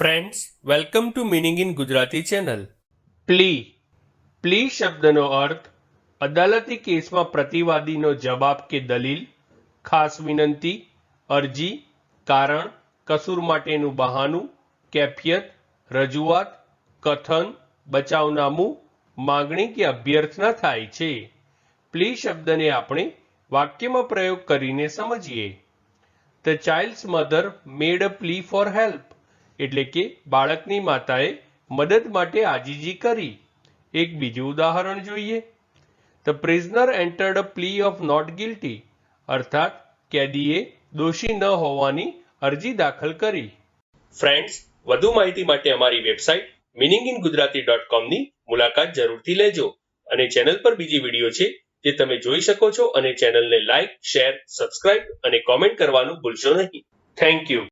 Friends welcome to meaning in Gujarati channel plea plea શબ્દનો અર્થ, અદાલતી કેસમાં પ્રતિવાદીનો જવાબ કે દલીલ, ખાસ વિનંતી, અરજી, કારણ, કસૂર માટેનું બહાનું, કેફિયત, રજૂઆત, કથન, બચાવનામું, માગણી કે અભ્યર્થના થાય છે. પ્લી શબ્દને આપણે વાક્યમાં પ્રયોગ કરીને સમજીએ. The child's mother made a plea for help એટલે કે બાળકની માતાએ મદદ માટે આજીજી કરી. એક બીજું ઉદાહરણ જોઈએ. The prisoner entered a plea of not guilty અર્થાત કેદીએ દોષી ન હોવાની અરજી દાખલ કરી. ફ્રેન્ડ્સ વધુ માહિતી માટે અમારી website meaning in Gujarati dot કોમની મુલાકાત જરૂરથી લેજો અને ચેનલ પર બીજી વીડિયો છે જે તમે જોઈ શકો છો અને ચેનલને લાઇક શેર સબસ્ક્રાઇબ અને કોમેન્ટ કરવાનું ભૂલશો નહીં. Thank you